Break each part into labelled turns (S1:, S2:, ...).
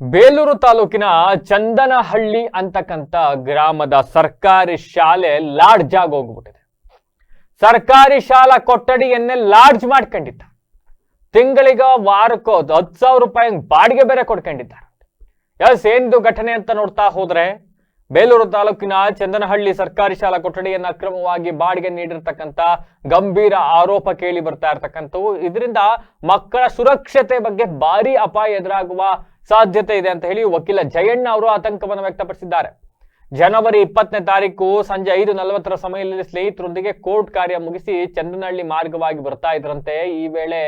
S1: ಬೇಲೂರು ತಾಲೂಕಿನ ಚಂದನಹಳ್ಳಿ ಅಂತಕ್ಕಂಥ ಗ್ರಾಮದ ಸರ್ಕಾರಿ ಶಾಲೆ ಲಾಡ್ಜ್ ಆಗಿ ಸರ್ಕಾರಿ ಶಾಲಾ ಕೊಠಡಿಯನ್ನೇ ಲಾಡ್ಜ್ ಮಾಡ್ಕೊಂಡಿದ್ದ. ತಿಂಗಳಿಗ ವಾರಕ್ಕೋ ಹತ್ತು ಸಾವಿರ ರೂಪಾಯಿ ಬಾಡಿಗೆ ಬೇರೆ ಕೊಡ್ಕೊಂಡಿದ್ದಾರೆ. ಎಸ್ ಏನಿದು ಘಟನೆ ಅಂತ ನೋಡ್ತಾ ಹೋದ್ರೆ ಬೇಲೂರು ತಾಲೂಕಿನ ಚಂದನಹಳ್ಳಿ ಸರ್ಕಾರಿ ಶಾಲಾ ಕೊಠಡಿಯನ್ನ ಅಕ್ರಮವಾಗಿ ಬಾಡಿಗೆ ನೀಡಿರ್ತಕ್ಕಂಥ ಗಂಭೀರ ಆರೋಪ ಕೇಳಿ ಬರ್ತಾ ಇರ್ತಕ್ಕಂಥವು. ಇದರಿಂದ ಮಕ್ಕಳ ಸುರಕ್ಷತೆ ಬಗ್ಗೆ ಭಾರಿ ಅಪಾಯ ಎದುರಾಗುವ ಸಾಧ್ಯತೆ ಇದೆ ಅಂತ ಹೇಳಿ ವಕೀಲ ಜಯಣ್ಣ ಅವರು ಆತಂಕವನ್ನು ವ್ಯಕ್ತಪಡಿಸಿದ್ದಾರೆ. ಜನವರಿ ಇಪ್ಪತ್ತನೇ ತಾರೀಕು ಸಂಜೆ ಐದು ನಲವತ್ತರ ಸಮಯದಲ್ಲಿ ಸ್ನೇಹಿತರೊಂದಿಗೆ ಕೋರ್ಟ್ ಕಾರ್ಯ ಮುಗಿಸಿ ಚಂದನಹಳ್ಳಿ ಮಾರ್ಗವಾಗಿ ಬರ್ತಾ ಇದ್ರಂತೆ. ಈ ವೇಳೆ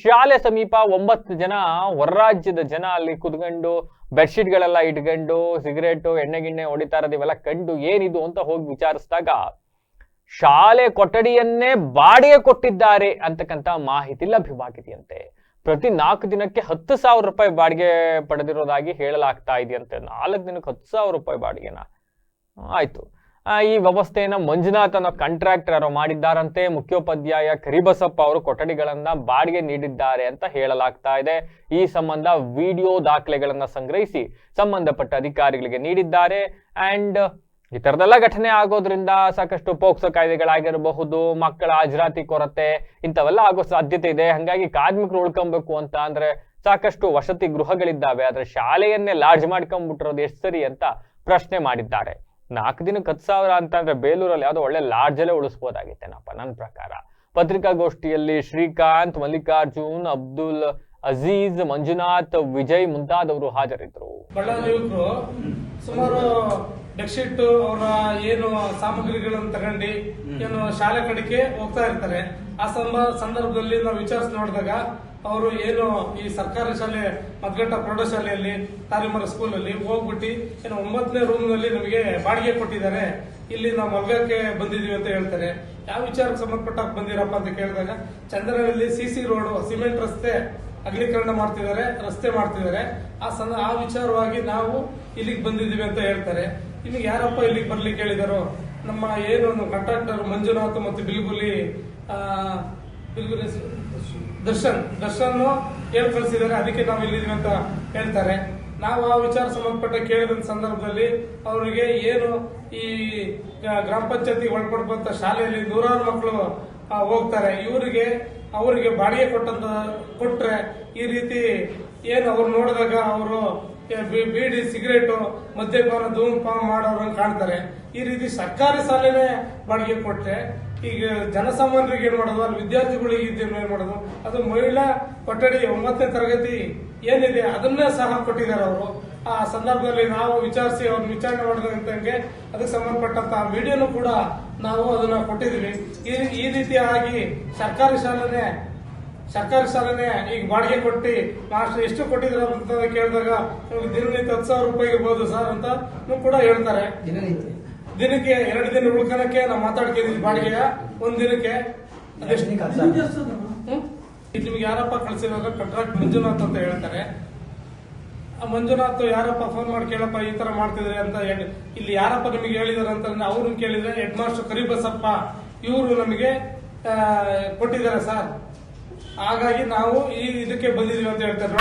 S1: ಶಾಲೆ ಸಮೀಪ ಒಂಬತ್ತು ಜನ ಹೊರರಾಜ್ಯದ ಜನ ಅಲ್ಲಿ ಕುತ್ಕೊಂಡು ಬೆಡ್ಶೀಟ್ಗಳೆಲ್ಲ ಇಟ್ಕೊಂಡು ಸಿಗರೇಟು, ಎಣ್ಣೆ ಗಿಣ್ಣೆ ಹೊಡಿತಾ ಇರೋದು ಇವೆಲ್ಲ ಕಂಡು ಏನಿದು ಅಂತ ಹೋಗಿ ವಿಚಾರಿಸಿದಾಗ, ಶಾಲೆ ಕೊಠಡಿಯನ್ನೇ ಬಾಡಿಗೆ ಕೊಟ್ಟಿದ್ದಾರೆ ಅಂತಕ್ಕಂಥ ಮಾಹಿತಿ ಲಭ್ಯವಾಗಿದೆಯಂತೆ. ಪ್ರತಿ ನಾಲ್ಕು ದಿನಕ್ಕೆ ಹತ್ತು ಸಾವಿರ ರೂಪಾಯಿ ಬಾಡಿಗೆ ಪಡೆದಿರೋದಾಗಿ ಹೇಳಲಾಗ್ತಾ ಇದೆಯಂತೆ. ನಾಲ್ಕು ದಿನಕ್ಕೆ ಹತ್ತು ಸಾವಿರ ರೂಪಾಯಿ ಬಾಡಿಗೆನ. ಆಯಿತು. ಈ ವ್ಯವಸ್ಥೆಯನ್ನು ಮಂಜುನಾಥ್ ಅನ್ನೋ ಕಾಂಟ್ರಾಕ್ಟರ್ ಯಾರೋ ಮಾಡಿದ್ದಾರಂತೆ. ಮುಖ್ಯೋಪಾಧ್ಯಾಯ ಕರಿಬಸಪ್ಪ ಅವರು ಕೊಠಡಿಗಳನ್ನ ಬಾಡಿಗೆ ನೀಡಿದ್ದಾರೆ ಅಂತ ಹೇಳಲಾಗ್ತಾ ಇದೆ. ಈ ಸಂಬಂಧ ವಿಡಿಯೋ ದಾಖಲೆಗಳನ್ನ ಸಂಗ್ರಹಿಸಿ ಸಂಬಂಧಪಟ್ಟ ಅಧಿಕಾರಿಗಳಿಗೆ ನೀಡಿದ್ದಾರೆ. ಅಂಡ್ ಈ ತರದೆಲ್ಲ ಘಟನೆ ಆಗೋದ್ರಿಂದ ಸಾಕಷ್ಟು ಪೋಕ್ಸೋ ಕಾಯ್ದೆಗಳಾಗಿರಬಹುದು, ಮಕ್ಕಳ ಹಾಜರಾತಿ ಕೊರತೆ, ಇಂಥವೆಲ್ಲ ಆಗೋ ಸಾಧ್ಯತೆ ಇದೆ. ಹಂಗಾಗಿ ಕಾರ್ಮಿಕರು ಉಳ್ಕೊಬೇಕು ಅಂತ ಅಂದ್ರೆ ಸಾಕಷ್ಟು ವಸತಿ ಗೃಹಗಳಿದ್ದಾವೆ. ಆದ್ರೆ ಶಾಲೆಯನ್ನೇ ಲಾಡ್ಜ್ ಮಾಡ್ಕೊಂಡ್ಬಿಟ್ಟಿರೋದು ಎಷ್ಟು ಸರಿ ಅಂತ ಪ್ರಶ್ನೆ ಮಾಡಿದ್ದಾರೆ. ನಾಲ್ಕು ದಿನಕ್ಕೆ ಹತ್ತು ಸಾವಿರ ಅಂತ ಅಂದ್ರೆ ಬೇಲೂರಲ್ಲಿ ಯಾವುದೋ ಒಳ್ಳೆ ಲಾಡ್ಜಲ್ಲೇ ಉಳಿಸ್ಬೋದಾಗಿತ್ತೇನಪ್ಪ ನನ್ನ ಪ್ರಕಾರ. ಪತ್ರಿಕಾಗೋಷ್ಠಿಯಲ್ಲಿ ಶ್ರೀಕಾಂತ್, ಮಲ್ಲಿಕಾರ್ಜುನ್, ಅಬ್ದುಲ್ ಅಜೀಜ್, ಮಂಜುನಾಥ್, ವಿಜಯ್ ಮುಂತಾದವರು ಹಾಜರಿದ್ದರು.
S2: ಸುಮಾರು ಬೆಡ್ಶೀಟ್ ಅವರ ಏನು ಸಾಮಗ್ರಿಗಳನ್ನು ತಗೊಂಡು ಏನು ಶಾಲೆ ಕಡೆಗೆ ಹೋಗ್ತಾ ಇರ್ತಾರೆ. ಆ ಸಂಬ- ಸಂದರ್ಭದಲ್ಲಿ ನಾವು ವಿಚಾರಿಸಿ ನೋಡಿದಾಗ ಅವರು ಏನು ಈ ಸರ್ಕಾರಿ ಶಾಲೆ ಮದ್ಗಟ್ಟ ಪ್ರೌಢಶಾಲೆಯಲ್ಲಿ ತಾರಿಮರ ಸ್ಕೂಲ್ ಅಲ್ಲಿ ಹೋಗ್ಬಿಟ್ಟು ಏನು ಒಂಬತ್ತನೇ ರೂಮ್ನಲ್ಲಿ ನಮಗೆ ಬಾಡಿಗೆ ಕೊಟ್ಟಿದ್ದಾರೆ. ಇಲ್ಲಿ ನಾವು ಮಲ್ಗಕ್ಕೆ ಬಂದಿದೀವಿ ಅಂತ ಹೇಳ್ತಾರೆ. ಯಾವ ವಿಚಾರಕ್ಕೆ ಸಂಬಂಧಪಟ್ಟ ಬಂದಿರಪ್ಪ ಅಂತ ಕೇಳಿದಾಗ ಚಂದ್ರನಲ್ಲಿ ಸಿಸಿ ರೋಡ್ ಸಿಮೆಂಟ್ ರಸ್ತೆ ಅಗಲೀಕರಣ ಮಾಡ್ತಿದ್ದಾರೆ, ರಸ್ತೆ ಮಾಡ್ತಿದ್ದಾರೆ. ಆ ಸಂದ ಆ ವಿಚಾರವಾಗಿ ನಾವು ಇಲ್ಲಿಗೆ ಬಂದಿದ್ದೀವಿ ಅಂತ ಹೇಳ್ತಾರೆ. ನಿಮಗೆ ಯಾರಪ್ಪ ಇಲ್ಲಿಗೆ ಬರ್ಲಿಕ್ಕೆ ಹೇಳಿದಾರೋ? ನಮ್ಮ ಏನು ಕಾಂಟ್ರಾಕ್ಟರ್ ಮಂಜುನಾಥ್ ಮತ್ತು ಬಿಲ್ಗುಲಿ ಬಿಲ್ಗುಲಿ ದರ್ಶನ್. ದರ್ಶನ್ ಏನ್ ಕಳಿಸಿದ್ದಾರೆ? ಅದಕ್ಕೆ ನಾವು ಇಲ್ಲಿದ್ದೀವಿ ಅಂತ ಹೇಳ್ತಾರೆ. ನಾವು ಆ ವಿಚಾರ ಸಂಬಂಧಪಟ್ಟ ಕೇಳಿದ ಸಂದರ್ಭದಲ್ಲಿ ಅವರಿಗೆ ಏನು ಈ ಗ್ರಾಮ ಪಂಚಾಯತಿ ಒಳಪಡುವಂತ ಶಾಲೆಯಲ್ಲಿ ನೂರಾರು ಮಕ್ಕಳು ಹೋಗ್ತಾರೆ. ಇವರಿಗೆ ಅವರಿಗೆ ಬಾಡಿಗೆ ಕೊಟ್ಟಂತ, ಕೊಟ್ರೆ ಈ ರೀತಿ ಏನು ಅವ್ರು ನೋಡಿದಾಗ ಅವರು ಬೀಡಿ, ಸಿಗರೇಟು, ಮದ್ಯಪಾನ, ಧೂಮಪಾನ ಮಾಡೋರನ್ನ ಕಾಣ್ತಾರೆ. ಈ ರೀತಿ ಸರ್ಕಾರಿ ಶಾಲೆನೇ ಬಾಡಿಗೆ ಕೊಟ್ಟರೆ ಈಗ ಜನಸಾಮಾನ್ಯರಿಗೆ ಏನ್ ಮಾಡೋದು? ಅಲ್ಲಿ ವಿದ್ಯಾರ್ಥಿಗಳಿಗೆ ಏನ್ ಮಾಡೋದು? ಅದು ಮಹಿಳಾ ಕೊಠಡಿ ಒಂಬತ್ತನೇ ತರಗತಿ ಏನಿದೆ, ಅದನ್ನೇ ಸಹ ಕೊಟ್ಟಿದ್ದಾರೆ ಅವರು. ಆ ಸಂದರ್ಭದಲ್ಲಿ ನಾವು ವಿಚಾರಿಸಿ ಅವ್ರನ್ನ ವಿಚಾರಣೆ ಮಾಡಿದಂಗೆ, ಅದಕ್ಕೆ ಸಂಬಂಧಪಟ್ಟಂತ ವಿಡಿಯೋನು ಕೂಡ ನಾವು ಅದನ್ನ ಕೊಟ್ಟಿದ್ವಿ ಈ ಈ ರೀತಿಯಾಗಿ ಸರ್ಕಾರಿ ಶಾಲೆನೆ ಸರ್ಕಾರಿ ಶಾಲೆನೆ ಈಗ ಬಾಡಿಗೆ ಕೊಟ್ಟು ಮಾಸ್ಟರ್ ಎಷ್ಟು ಕೊಟ್ಟಿದ್ರ ಅಂತ ಕೇಳಿದಾಗ ನಿಮ್ಗೆ ದಿನನಿತ್ಯ ಹತ್ತು ಸಾವಿರ ರೂಪಾಯಿ ಇರ್ಬೋದು ಸರ್ ಅಂತ ಕೂಡ ಹೇಳ್ತಾರೆ. ದಿನಕ್ಕೆ ಎರಡು ದಿನ ಉಳ್ಕೊಳಕ್ಕೆ ನಾವು ಮಾತಾಡ್ತಿದ್ವಿ ಬಾಡಿಗೆಯ. ಒಂದ್ ದಿನಕ್ಕೆ. ನಿಮ್ಗೆ ಯಾರಪ್ಪ ಕಳ್ಸಿದಾಗ ಕಾಂಟ್ರಾಕ್ಟ್ ಮಂಜುನಾಥ್ ಅಂತ ಹೇಳ್ತಾರೆ. ಮಂಜುನಾಥ್ ಯಾರಪ್ಪ ಫೋನ್ ಮಾಡಿ ಕೇಳಪ್ಪ, ಈ ತರ ಮಾಡ್ತಿದ್ರೆ ಅಂತ ಇಲ್ಲಿ ಯಾರಪ್ಪ ನಿಮಗೆ ಹೇಳಿದಾರೆ ಅಂತ ಅವ್ರನ್ನ ಕೇಳಿದ್ರೆ ಹೆಡ್ ಮಾಸ್ಟರ್ ಕರಿಬಸಪ್ಪ, ಇವರು ನಮಗೆ ಕೊಟ್ಟಿದ್ದಾರೆ ಸರ್. ಹಾಗಾಗಿ ನಾವು ಈ ಇದಕ್ಕೆ ಬಂದಿದೀವಿ ಅಂತ ಹೇಳ್ತಾರೆ.